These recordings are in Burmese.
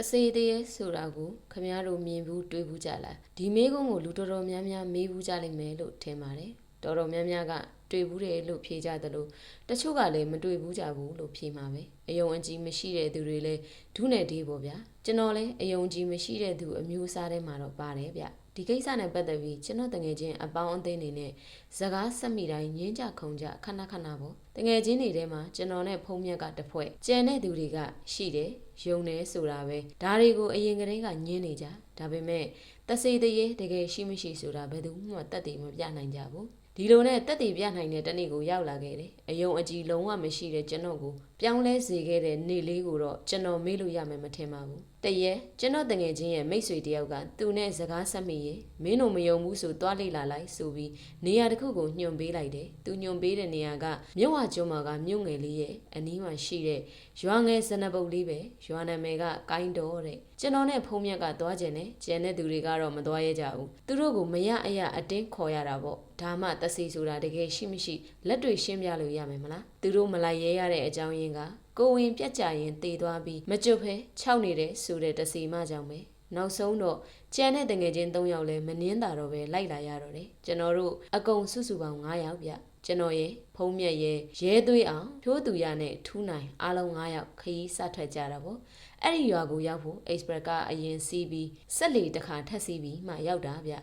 တစေတည်းဆိုတာကိုခမည်းတော်မြင်ဘူးတွေးဘူးကြလားဒီမေးခွန်းကိုလူတော်တော်များများမေးဘူးကြလိမ့်မယ်လို့ထင်ပါတယ်တော်တော်များများကတွေ့ဘူးတယ်လို့ဖြေကြတယ်လို့တချို့ကလည်းမတွေ့ဘူးကြဘူးလို့ဖြေမှာပဲအယုံအကြည်မရှိတဲ့သူတွေလည်းဒုနဲ့ဒီပေါ့ဗျာကျွန်တော်လည်းအယုံအကြည်မရှိတဲ့သူအမျိုးအစားထဲမှာတော့ပါတယ်ဗျဒီကိစ္စနဲ့ပတ်သက်ပြီးကျွန်တော်တငယ်ချင်းအပေါင်းအသင်းနေနဲ့စကားဆက်မိတိုင်းငင်းကြခုံကြခဏခဏပေါ့တငယ်ချင်းတွေထဲမှာကျွန်တော်နဲ့ဖုံးမြက်ကတစ်ဖွဲ့ကြံတဲ့သူတွေကရှိတယ် ယုံတယ်ဆိုတာပဲဒါတွေကိုအရင်ကတည်းကညင်းနေကြဒါပေမဲ့တစေတရေတကယ်ရှိမရှိဆိုတာဘယ်သူမှတတ်သိမပြနိုင်ကြဘူးဒီလိုနဲ့တက်တည်ပြနိုင်တဲ့တနေ့ကိုရောက်လာခဲ့တယ်။အယုံအကြည်လုံးဝမရှိတဲ့ကျွန်တော်ကိုပြောင်းလဲစေခဲ့တဲ့နေ့လေးကိုတော့ကျွန်တော်မေ့လို့ရမယ်မထင်ပါဘူး။တရက်ကျွန်တော်တငယ်ချင်းရဲ့မိတ်ဆွေတယောက်ကသူနဲ့စကားဆက်မိရင်မင်းတို့မယုံဘူးဆိုသွားလိလာလိုက်ဆိုပြီးနေရာတစ်ခုကိုညွှန်ပေးလိုက်တယ်။သူညွှန်ပေးတဲ့နေရာကမြဝကျွန်းမှာကမြို့ငယ်လေးရဲ့အနီးမှာရှိတဲ့ရွာငယ်စနပုတ်လေးပဲရွာနာမည်ကကိုင်းတော်တဲ့ကျွန်တော်နဲ့ဖုံးမြက်ကသွားကျင်တယ်ကျန်တဲ့သူတွေကတော့မသွားရဲကြဘူးသူတို့ကိုမရအရအတင်းခေါ်ရတာပေါ့ဒါမှတစီဆိုတာတကယ်ရှိမရှိလက်တွေရှင်းပြလို့ရမယ်မလားသူတို့မလိုက်ရဲရတဲ့အကြောင်းရင်းက ကိုဝင်ပြက်ကြရင်တေသွားပြီးမကျွတ်ဖဲခြောက်နေတဲ့ဆိုတဲ့တစီမကြောင့်ပဲနောက်ဆုံးတော့ကျန်တဲ့တငယ်ချင်း၃ယောက်လဲမနှင်းတာတော့ပဲလိုက်လာရတော့တယ်ကျွန်တော်တို့အကုန်စုစုပေါင်း9ယောက်ဗျကျွန်တော်ရဲ့ဖုံးမြက်ရဲ့ရဲသွေးအောင်ဖြိုးသူရနဲ့ထူးနိုင်အားလုံး9ယောက်ခရီးစထွက်ကြတာပေါ့အဲ့ဒီရွာကိုရောက်ဖို့ express ကအရင်စီးပြီးဆက်လီတစ်ခါထပ်စီးပြီးမှရောက်တာဗျ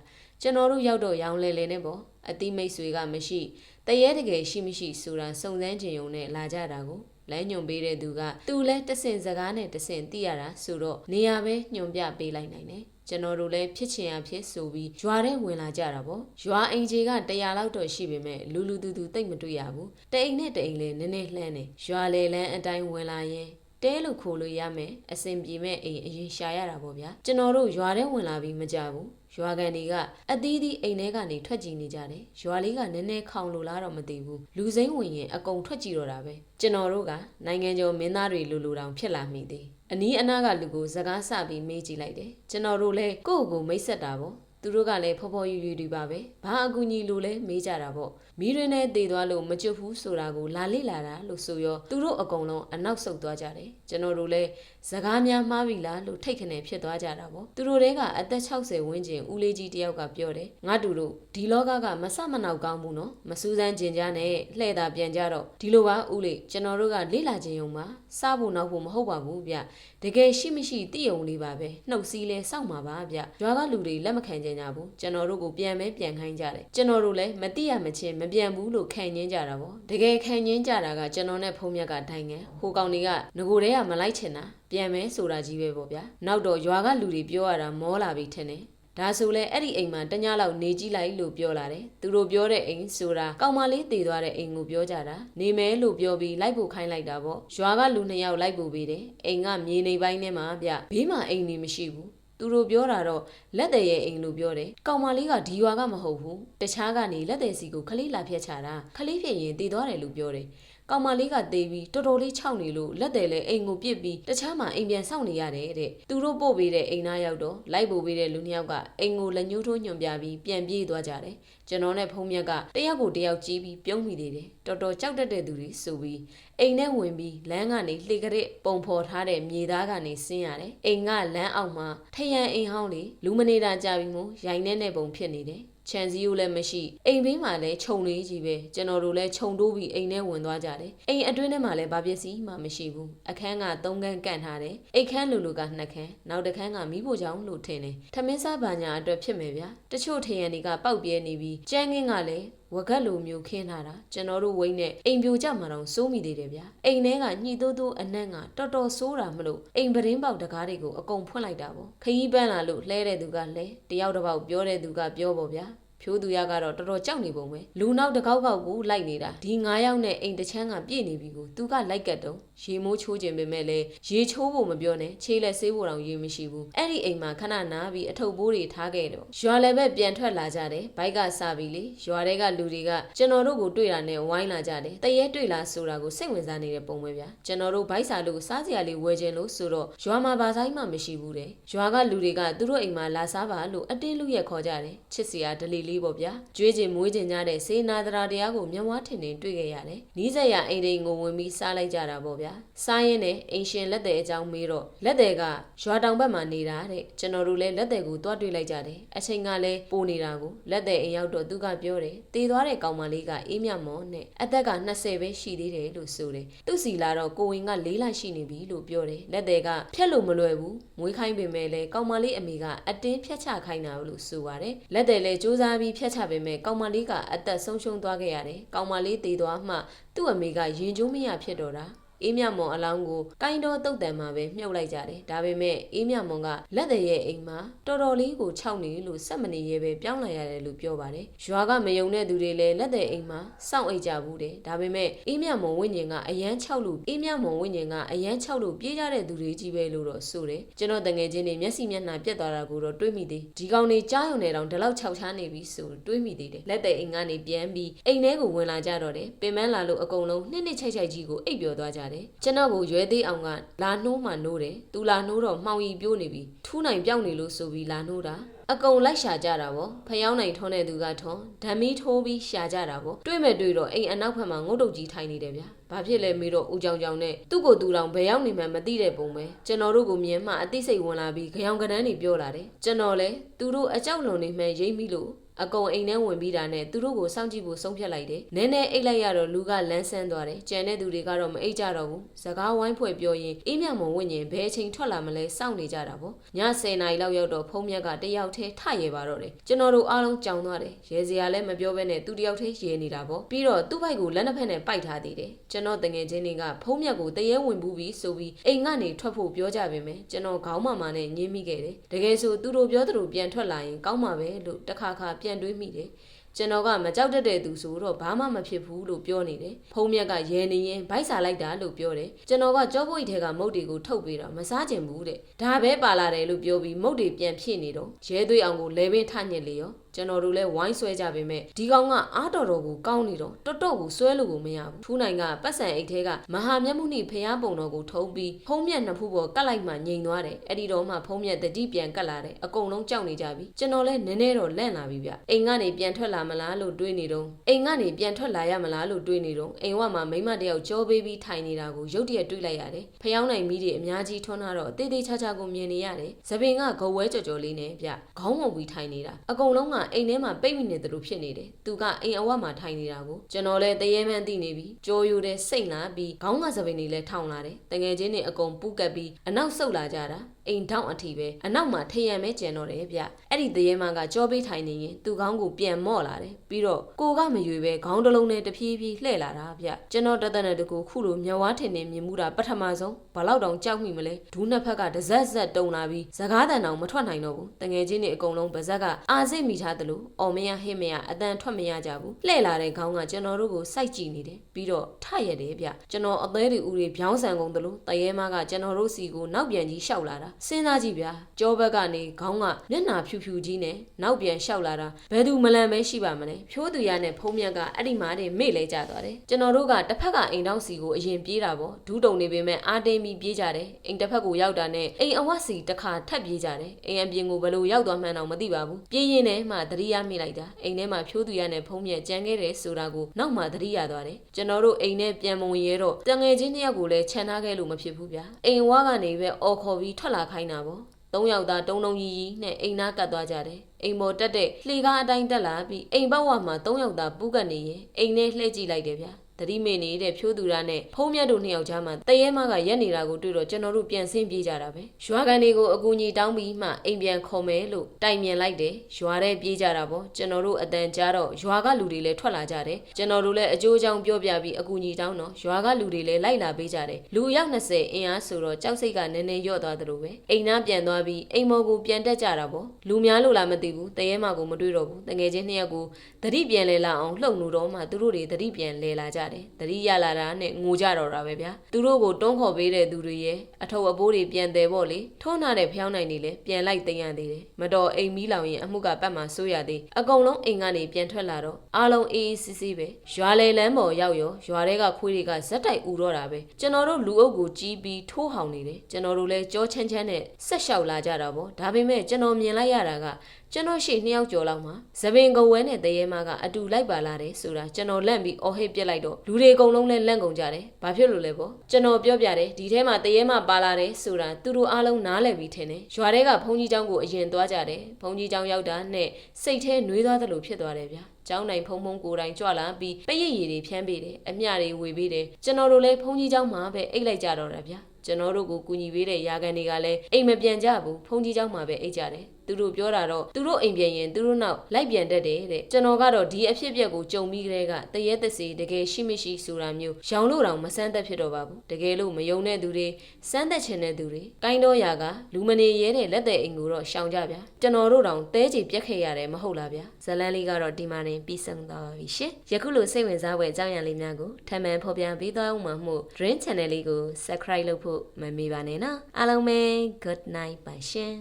ကျွန်တော်တို့ရောက်တော့ရောင်းလဲလဲနဲ့ပေါ့အတိမိတ်ဆွေကမရှိ တရေတကယ်ရှိမရှိဆိုတာစုံစမ်းခြင်းုံနဲ့လာကြတာကိုလမ်းညွန်ပေးတဲ့သူကသူလဲတဆင်စကားနဲ့တဆင်သိရတာဆိုတော့နေရာပဲညွန်ပြပေးလိုက်နိုင်တယ်ကျွန်တော်တို့လည်းဖြစ်ချင်ရဖြစ်ဆိုပြီးရွာထဲဝင်လာကြတာပေါ့ရွာအိမ်ကြီးက100လောက်တော့ရှိပေမဲ့လူလူတူတူတိတ်မတွေ့ရဘူးတအိမ်နဲ့တအိမ်လည်းနည်းနည်းလှမ်းတယ်ရွာလေလန်းအတိုင်းဝင်လာရင် တဲလို့ခိုလို့ရမယ်အစင်ပြေမဲ့အိမ်အရင်ရှာရတာပေါ့ဗျာကျွန်တော်တို့ရွာထဲဝင်လာပြီးမကြဘူးရွာကန်တွေကအသီးသီးအိမ်ထဲကနေထွက်ကြည့်နေကြတယ်ရွာလေးကနည်းနည်းခေါင်လို့လားတော့မသိဘူးလူစိမ့်ဝင်ရင်အကုန်ထွက်ကြည့်တော့တာပဲကျွန်တော်တို့ကနိုင်ငံကျော်မင်းသားတွေလူလူတောင်ဖြစ်လာမိသေးအနီးအနားကလူကိုစကားဆပြီးမေးကြည့်လိုက်တယ်ကျွန်တော်တို့လည်းကိုယ့်ကိုမိတ်ဆက်တာပေါ့ သူတို့ကလည်းဖော်ဖော်ယူယူတွေပါပဲဘာအကူညီလို့လဲမေးကြတာပေါ့မီးရင်းနဲ့တည်သွားလို့မကျွတ်ဘူးဆိုတာကိုလာလိလာတာလို့ဆိုရောသူတို့အကုန်လုံးအနောက်ဆုတ်သွားကြတယ်ကျွန်တော်တို့လည်းစကားများမှားပြီလားလို့ထိတ်ခနဲဖြစ်သွားကြတာပေါ့သူတို့တဲကအသက်60ဝန်းကျင်ဦးလေးကြီးတယောက်ကပြောတယ်ငါတူတို့ဒီလောကကမဆမနောက်ကောင်းဘူးနော်မစူးစမ်းကျင်ကြနဲ့လှဲ့တာပြန်ကြတော့ဒီလိုပါဦးလေးကျွန်တော်တို့ကလေ့လာခြင်းုံမှာစားဖို့နောက်ဖို့မဟုတ်ပါဘူးဗျတကယ်ရှိမရှိသိုံလေးပါပဲနှုတ်စည်းလဲစောက်မှာပါဗျရွာကလူတွေလက်မခံကြကြဘူးကျွန်တော်တို့ကိုပြန်မဲပြန်ခိုင်းကြတယ်ကျွန်တော်တို့လည်းမတိရမချင်းမပြန်ဘူးလို့ခံငင်းကြတာပေါ့တကယ်ခံငင်းကြတာကကျွန်တော်နဲ့ဖုံးမြက်ကဒိုင်ငယ်ဟိုကောင်တွေကငကိုတွေကမလိုက်ချင်တာပြန်မဲဆိုတာကြီးပဲပေါ့ဗျာနောက်တော့ရွာကလူတွေပြောရတာမောလာပြီထင်တယ်ဒါဆိုလဲအဲ့ဒီအိမ်မှာတညလောက်နေကြည့်လိုက်လို့ပြောလာတယ်သူတို့ပြောတဲ့အိမ်ဆိုတာကောင်မလေးတည်သွားတဲ့အိမ်ကိုပြောကြတာနေမဲလို့ပြောပြီးလိုက်ဖို့ခိုင်းလိုက်တာပေါ့ရွာကလူနှစ်ယောက်လိုက်ဖို့ပေးတယ်အိမ်ကမြေနေပိုင်းထဲမှာဗျဘေးမှာအိမ်နေမရှိဘူး သူတို့ပြောတာတော့လက်တဲ့ရဲ့အိမ်လို့ပြောတယ်။ကောင်မလေးကဒီရွာကမဟုတ်ဘူး။တခြားကနေလက်တဲ့စီကိုခလေးလာဖြတ်ချတာ။ခလေးဖြစ်ရင်တည်သွားတယ်လို့ပြောတယ်။ ကောင်မလေးကတေးပြီးတော်တော်လေးခြောက်နေလို့လက်တယ်လဲအိမ်ကိုပြစ်ပြီးတခြားမှာအိမ်ပြန်ဆောက်နေရတယ်တဲ့။သူတို့ပို့ပေးတဲ့အိမ်သားရောက်တော့လိုက်ပို့ပေးတဲ့လူနှစ်ယောက်ကအိမ်ကိုလက်ညှိုးထိုးညွန်ပြပြီးပြန်ပြေးသွားကြတယ်။ကျွန်တော်နဲ့ဖုံးမြက်ကတယောက်ကိုတယောက်ကြီးပြီးပြုံးမိသေးတယ်။တော်တော်ကြောက်တတ်တဲ့သူတွေဆိုပြီးအိမ်ထဲဝင်ပြီးလမ်းကနေလှေကရစ်ပုံဖော်ထားတဲ့မြေသားကနေဆင်းရတယ်။အိမ်ကလမ်းအောက်မှာထရန်အိမ်ဟောင်းလေးလူမနေတာကြပြီးမို့ရိုင်နေတဲ့ပုံဖြစ်နေတယ်။ ခြံစည်းရိုးလည်းမရှိအိမ်ဘေးမှာလည်းခြုံလေးကြီးပဲကျွန်တော်တို့လည်းခြုံတိုးပြီးအိမ်ထဲဝင်သွားကြတယ်အိမ်အတွင်းထဲမှာလည်းဘာပစ္စည်းမှမရှိဘူးအခန်းက၃ခန်းကန့်ထားတယ်အိတ်ခန်းလူလူက၂ခန်းနောက်တစ်ခန်းကမိဖို့ကြောင့်လို့ထင်တယ်ထမင်းစားဘာညာအတွက်ဖြစ်မယ်ဗျာတချို့ထရန်တွေကပောက်ပြဲနေပြီးကြမ်းကင်းကလည်း ဝကက်လိုမျိုးခင်းထားတာကျွန်တော်တို့ဝိန်းနဲ့အိမ်ပြိုကြမှာတော့စိုးမိသေးတယ်ဗျာအိမ်ထဲကညှိတိုးတိုးအနက်ကတော်တော်ဆိုးတာမလို့အိမ်ပရင်းပေါက်တကားတွေကိုအကုန်ဖွင့်လိုက်တာပေါ့ခရီးပန်းလာလို့လှဲတဲ့သူကလှဲတယောက်တစ်ပေါက်ပြောတဲ့သူကပြောပေါ့ဗျာ ဖြိုးသူရကတော့တော်တော်ကြောက်နေပုံပဲလူနောက်တစ်ကောက်ကောက်ကိုလိုက်နေတာဒီ9ယောက်နဲ့အိမ်တစ်ချမ်းကပြည့်နေပြီကိုသူကလိုက်ကတ်တော့ရေမိုးချိုးခြင်းပဲမဲ့လေရေချိုးဖို့မပြောနဲ့ခြေလက်ဆေးဖို့တောင်ရေမရှိဘူးအဲ့ဒီအိမ်မှာခဏနားပြီးအထုပ်ပိုးတွေထားခဲ့တော့ရွာလည်းပဲပြန်ထွက်လာကြတယ်ဘိုက်ကစပြီးလေရွာတွေကလူတွေကကျွန်တော်တို့ကိုတွေ့တာနဲ့ဝိုင်းလာကြတယ်တရဲတွေ့လာဆိုတာကိုစိတ်ဝင်စားနေတဲ့ပုံပဲဗျာကျွန်တော်တို့ဘိုက်စာလို့စားစရာလေးဝယ်ခြင်းလို့ဆိုတော့ရွာမှာဘာဆိုင်မှမရှိဘူးတဲ့ရွာကလူတွေကသူတို့အိမ်မှာလာစားပါလို့အတင်းလူရက်ခေါ်ကြတယ်ချစ်စရာဒလီလေးပေါ့ဗျာကြွေးကျင်မွေးကျင်ကြတဲ့စေနာတရာတရားကိုမျက်ဝါးထင်ထင်တွေ့ခဲ့ရတယ်နီးစက်ရအိမ်တိန်ကိုဝင်ပြီးစားလိုက်ကြတာပေါ့ဗျာစားရင်းနဲ့အိမ်ရှင်လက်တဲ့အကြောင်းမေးတော့လက်တဲ့ကရွာတောင်ဘက်မှာနေတာတဲ့ကျွန်တော်တို့လည်းလက်တဲ့ကိုတွားတွေ့လိုက်ကြတယ်အချိန်ကလည်းပိုနေတာကိုလက်တဲ့အိမ်ရောက်တော့သူကပြောတယ်တည်သွားတဲ့ကောင်မလေးကအေးမြမောနဲ့အသက်က20ပဲရှိသေးတယ်လို့ဆိုတယ်သူစီလာတော့ကိုဝင်က၄လရှိနေပြီလို့ပြောတယ်လက်တဲ့ကဖြက်လို့မလွယ်ဘူးမွေးခိုင်းပေမဲ့လည်းကောင်မလေးအမေကအတင်းဖြတ်ချခိုင်းတာလို့ဆိုပါတယ်လက်တဲ့လည်းစူးစမ်းပြီးဖြတ်ချပေမဲ့ကောင်မလေးကအသက်ဆုံးရှုံးသွားခဲ့ရတယ်ကောင်မလေးတည်သွားမှသူ့အမေကရင်ကျိုးမရဖြစ်တော့တာ အေးမြမွန်အလောင်းကိုကိုင်းတော်တုတ်တန်မှာပဲမြုပ်လိုက်ကြတယ်ဒါပေမဲ့အေးမြမွန်ကလက်တဲ့ရဲ့အိမ်မှာတော်တော်လေးကိုခြောက်နေလို့စက်မနေရဲပဲပြောင်းလာရတယ်လို့ပြောပါတယ်ရွာကမယုံတဲ့သူတွေလည်းလက်တဲ့အိမ်မှာစောင့်အိတ်ကြဘူးတယ်ဒါပေမဲ့အေးမြမွန်ဝိညာဉ်ကအရန်ခြောက်လို့အေးမြမွန်ဝိညာဉ်ကအရန်ခြောက်လို့ပြေးကြတဲ့သူတွေကြီးပဲလို့တော့ဆိုတယ်ကျွန်တော်တငယ်ချင်းတွေမျက်စိမျက်နှာပြက်သွားတာကိုတော့တွေးမိသေးဒီကောင်တွေကြားရုံနဲ့တောင်ဒီလောက်ခြောက်ချားနေပြီဆိုတွေးမိသေးတယ်လက်တဲ့အိမ်ကနေပြန်ပြီးအိမ်ထဲကိုဝင်လာကြတော့တယ်ပင်မလာလို့အကုန်လုံးနှစ်နှစ်ချိုက်ချိုက်ကြီးကိုအိပ်ပျော်သွားကြတယ်ကျွန်တော်ကိုရွဲသေးအောင်ကလာနှိုးမှနိုးတယ်သူလာနှိုးတော့မှောင်ရီပြိုးနေပြီထူးနိုင်ပြောင်းနေလို့ဆိုပြီးလာနှိုးတာအကုန်လိုက်ရှာကြတာပေါ့ဖျောင်းနိုင်ထုံးတဲ့သူကထုံးဓမီထိုးပြီးရှာကြတာပေါ့တွေ့မဲ့တွေ့တော့အိမ်အနောက်ဘက်မှာငုတ်တုတ်ကြီးထိုင်နေတယ်ဗျာဘာဖြစ်လဲမေးတော့ဦးကြောင်ကြောင်နဲ့သူ့ကိုသူတောင်ဘယ်ရောက်နေမှန်းမသိတဲ့ပုံပဲကျွန်တော်တို့ကိုမြင်မှအသိစိတ်ဝင်လာပြီးကြောင်ကနန်းနေပြောလာတယ်ကျွန်တော်လဲသူတို့အကြောက်လွန်နေမှရိမ့်ပြီလို့ အကုံအိမ်ထဲဝင်ပြီးတာနဲ့သူတို့ကိုစောင့်ကြည့်ဖို့ဆုံးဖြတ်လိုက်တယ်။နည်းနည်းအိတ်လိုက်ရတော့လူကလန်းဆန်းသွားတယ်။ကြံတဲ့သူတွေကတော့မအိတ်ကြတော့ဘူး။စကားဝိုင်းဖွဲ့ပြောရင်အေးမြမုံဝင့်ရင်ဘယ်အချိန်ထွက်လာမလဲစောင့်နေကြတာပေါ့။ည10နာရီလောက်ရောက်တော့ဖုံးမြက်ကတယောက်တည်းထရဲပါတော့တယ်။ကျွန်တော်တို့အားလုံးကြောင်သွားတယ်။ရဲစရာလည်းမပြောဘဲနဲ့သူတယောက်တည်းရဲနေတာပေါ့။ပြီးတော့သူ့ဘိုက်ကိုလက်နှစ်ဖက်နဲ့ပိုက်ထားသေးတယ်။ကျွန်တော်တငယ်ချင်းတွေကဖုံးမြက်ကိုတရဲဝင်ဘူးပြီးဆိုပြီးအိမ်ကနေထွက်ဖို့ပြောကြပေမဲ့ကျွန်တော်ခေါင်းမမာနဲ့ညင်းမိခဲ့တယ်။တကယ်ဆိုသူတို့ပြောသလိုပြန်ထွက်လာရင်ကောင်းမှာပဲလို့တခါခါပြန်တွေးမိတယ်။ကျွန်တော်ကမကြောက်တတ်တဲ့သူဆိုတော့ဘာမှမဖြစ်ဘူးလို့ပြောနေတယ်။ဖုံးမြက်ကရဲနေရင်ဗိုက်စာလိုက်တာလို့ပြောတယ်။ကျွန်တော်ကကြောပွိတ်ထဲကမုတ်တွေကိုထုတ်ပေးတော့မစားချင်ဘူးတဲ့။ဒါပဲပါလာတယ်လို့ပြောပြီးမုတ်တွေပြန်ဖြည့်နေတော့ရဲသွေးအောင်ကိုလဲပင်ထညစ်လေရော ကျွန်တော်တို့လည်းဝိုင်းဆွဲကြပေမဲ့ဒီကောင်ကအားတော်တော်ကိုကောင်းနေတော့တော်တော်ကိုဆွဲလို့ကိုမရဘူးထူးနိုင်ကပတ်စံအိတ်ထဲကမဟာမျက်မှုနှိဖျားပုံတော်ကိုထုံးပြီးဖုံးမြက်နှစ်ဖူးပေါ်ကတ်လိုက်မှငြိမ်သွားတယ်အဲ့ဒီတော့မှဖုံးမြက်တတိပြန်ကတ်လာတယ်အကုန်လုံးကြောက်နေကြပြီကျွန်တော်လည်းနည်းနည်းတော့လန့်လာပြီဗျအိမ်ကနေပြန်ထွက်လာမလားလို့တွေးနေတော့အိမ်ကနေပြန်ထွက်လာရမလားလို့တွေးနေတော့အိမ်ဝမှာမိမတယောက်ကြောပေးပြီးထိုင်နေတာကိုရုတ်တရက်တွေးလိုက်ရတယ်ဖျောင်းနိုင်မိတွေအများကြီးထွန်းလာတော့တေးသေးချာချာကိုမြင်နေရတယ်သပင်ကဂုံဝဲကြော်ကြော်လေးနဲ့ဗျခေါင်းမုံပြီးထိုင်နေတာအကုန်လုံးကအိမ်ထဲမှာပိတ်မိနေတယ်လို့ဖြစ်နေတယ်သူကအိမ်အဝမှာထိုင်နေတာကိုကျွန်တော်လည်းတရေမှန်းသိနေပြီကြောယူတဲ့စိတ်လာပြီးခေါင်းကသပင်တွေလည်းထောင်လာတယ်တငယ်ချင်းတွေအကုန်ပူကပ်ပြီးအနောက်ဆုတ်လာကြတာအိမ်ထောင်အထိပဲအနောက်မှာထရံမဲကျန်တော့တယ်ဗျအဲ့ဒီတရေမှန်ကကြောပေးထိုင်နေရင်သူ့ခေါင်းကိုပြန်မော့လာတယ်ပြီးတော့ကိုကမရွေပဲခေါင်းတစ်လုံးနဲ့တဖြည်းဖြည်းလှည့်လာတာဗျကျွန်တော်တသက်နဲ့တကူခုလိုမျက်ဝါးထင်နေမြင်မှုတာပထမဆုံးဘာလောက်တောင်ကြောက်မိမလဲဒူးနှစ်ဖက်ကတဇက်ဇက်တုံလာပြီးစကားတန်တောင်မထွက်နိုင်တော့ဘူးတငယ်ချင်းတွေအကုန်လုံးပါဇက်ကအာစိတ်မိထားတယ်လို့အော်မရဟင်းမရအတန်ထွက်မရကြဘူးလှည့်လာတဲ့ခေါင်းကကျွန်တော်တို့ကိုစိုက်ကြည့်နေတယ်ပြီးတော့ထရက်တယ်ဗျကျွန်တော်အသေးတွေဦးတွေပြောင်းဆန်ကုန်တယ်လို့တရေမကကျွန်တော်တို့စီကိုနောက်ပြန်ကြီးရှောက်လာတာစဉ်းစားကြည့်ဗျာကြောဘက်ကနေခေါင်းကမျက်နှာဖြူဖြူကြီးနဲ့နောက်ပြန်ရှောက်လာတာဘယ်သူမလန်ပဲရှိပါမလဲဖြိုးသူရနဲ့ဖုံးမြက်ကအဲ့ဒီမှာနေမေ့လဲကြသွားတယ်ကျွန်တော်တို့ကတစ်ဖက်ကအိမ်တောင်စီကိုအရင်ပြေးတာပေါ့ဒူးတုံနေပေမဲ့အာတင်းပြီးပြေးကြတယ်အိမ်တစ်ဖက်ကိုရောက်တာနဲ့အိမ်အဝတ်စီတစ်ခါထပ်ပြေးကြတယ်အိမ်အပြင်ကိုဘယ်လိုရောက်သွားမှန်းတော့မသိပါဘူးပြေးရင်နဲ့မှသတိရမိလိုက်တာအိမ်ထဲမှာဖြိုးသူရနဲ့ဖုံးမြက်ကြံခဲ့တယ်ဆိုတာကိုနောက်မှသတိရသွားတယ်ကျွန်တော်တို့အိမ်ထဲပြန်မဝင်ရဲတော့တငယ်ချင်းတစ်ယောက်ကိုလည်းခြံထားခဲ့လို့မဖြစ်ဘူးဗျာအိမ်ဝါကနေပဲအော်ခေါ်ပြီးထွက်လာခိုင်းတာပေါ့သုံးယောက်သားတုံတုံကြီးကြီးနဲ့အိမ်သားကတ်သွားကြတယ်အိမ်ပေါ်တက်တဲ့လှေကားအတိုင်းတက်လာပြီးအိမ်ဘက်ဝမှာသုံးယောက်သားပူးကတ်နေရင်အိမ်ထဲလှည့်ကြည့်လိုက်တယ်ဗျာ တတိမေနေတဲ့ဖြိုးသူရနဲ့ဖုံးမြတ်တို့နှစ်ယောက်ကြားမှာတရဲမကရက်နေတာကိုတွေ့တော့ကျွန်တော်တို့ပြန်ဆင်းပြေးကြတာပဲရွာကန်တွေကိုအကူအညီတောင်းပြီးမှအိမ်ပြန်ခေါ်မယ်လို့တိုင်မြန်လိုက်တယ်ရွာထဲပြေးကြတာပေါ့ကျွန်တော်တို့အတန်ကြားတော့ရွာကလူတွေလည်းထွက်လာကြတယ်ကျွန်တော်တို့လည်းအကျိုးအကြောင်းပြောပြပြီးအကူအညီတောင်းတော့ရွာကလူတွေလည်းလိုက်လာပေးကြတယ်လူရောက်20အင်အားဆိုတော့ကြောက်စိတ်ကနည်းနည်းယော့သွားသလိုပဲအိမ်သားပြန်သွားပြီးအိမ်မော်ကိုပြန်တက်ကြတာပေါ့လူများလို့လားမသိဘူးတရဲမကိုမတွေ့တော့ဘူးတငယ်ချင်းနှစ်ယောက်ကိုတတိပြန်လဲလာအောင်လှုပ်လို့တော့မှသူတို့တွေတတိပြန်လဲလာကြတယ်တတိရလာတာနဲ့ငိုကြတော့တာပဲဗျာသူတို့ကိုတွန်းခေါ်ပေးတဲ့သူတွေရဲ့အထုပ်အပိုးတွေပြန်တယ်ပေါ့လေထုံးနာတဲ့ဖျောင်းနိုင်တွေလည်းပြန်လိုက်သိမ်းရသေးတယ်မတော်အိမ်မီးလောင်ရင်အမှုကပတ်မှာဆိုးရသေးအကုန်လုံးအိမ်ကနေပြန်ထွက်လာတော့အားလုံးအေးအေးဆေးဆေးပဲရွာလေလန်းပေါ်ရောက်ရောရွာထဲကခွေးတွေကဇက်တိုက်ဥတော့တာပဲကျွန်တော်တို့လူအုပ်ကိုကြီးပြီးထိုးဟောင်နေတယ်ကျွန်တော်တို့လည်းကြောချမ်းချမ်းနဲ့ဆက်လျှောက်လာကြတာပေါ့ဒါပေမဲ့ကျွန်တော်မြင်လိုက်ရတာကကျွန်တော်ရှေ့နှစ်ယောက်ကျော်လောက်မှာသပင်ကုံဝဲနဲ့တရေမကအတူလိုက်ပါလာတယ်ဆိုတာကျွန်တော်လန့်ပြီးအော်ဟစ်ပြစ်လိုက်တော့လူတွေအကုန်လုံးလည်းလန့်ကုန်ကြတယ်။ဘာဖြစ်လို့လဲပေါ့ကျွန်တော်ပြောပြတယ်ဒီထဲမှာတရေမပါလာတယ်ဆိုတာသူတို့အားလုံးနားလည်ပြီးထင်တယ်။ရွာထဲကဘုန်းကြီးကျောင်းကိုအရင်သွားကြတယ်။ဘုန်းကြီးကျောင်းရောက်တာနဲ့စိတ်ထဲနှွေးသွားသလိုဖြစ်သွားတယ်ဗျာ။ကျောင်းနိုင်ဖုံဖုံကိုယ်တိုင်ကြွလာပြီးပရိတ်ရည်တွေဖြန်းပေးတယ်။အမျှတွေဝေပေးတယ်။ကျွန်တော်တို့လည်းဘုန်းကြီးကျောင်းမှာပဲအိတ်လိုက်ကြတော့တာဗျာ။ ကျွန်တော်တို့ကိုကူညီပေးတဲ့ယာကန်တွေကလည်းအိမ်မပြန်ကြဘူးဖုန်ကြီးเจ้าမှာပဲအိတ်ကြတယ်သူတို့ပြောတာတော့သူတို့အိမ်ပြန်ရင်သူတို့နောက်လိုက်ပြန်တတ်တယ်တဲ့ကျွန်တော်ကတော့ဒီအဖြစ်အပျက်ကိုကြုံပြီးကတည်းကတရေသက်စီတကယ်ရှိမရှိဆိုတာမျိုးရောင်လို့တောင်မဆန်းသက်ဖြစ်တော့ပါဘူးတကယ်လို့မယုံတဲ့သူတွေစမ်းသက်ချင်တဲ့သူတွေကိုင်းတော့ရာကလူမနေရဲတဲ့လက်တဲ့အိမ်ကိုတော့ရှောင်ကြဗျာကျွန်တော်တို့တောင်တဲချီပြက်ခဲ့ရတယ်မဟုတ်လားဗျာဇလန်းလေးကတော့ဒီမှာနေပြီးဆုံးသွားပါပြီရှင်ယခုလိုစိတ်ဝင်စားဖွယ်အကြောင်းအရာလေးများကိုထပ်မံဖော်ပြပေးသွားအောင်မှာမို့ Dream Channel လေးကို Subscribe လုပ် ့ဖို့မမေ့ပါနဲ့နော်အားလုံးပဲ Good night ပါရှင်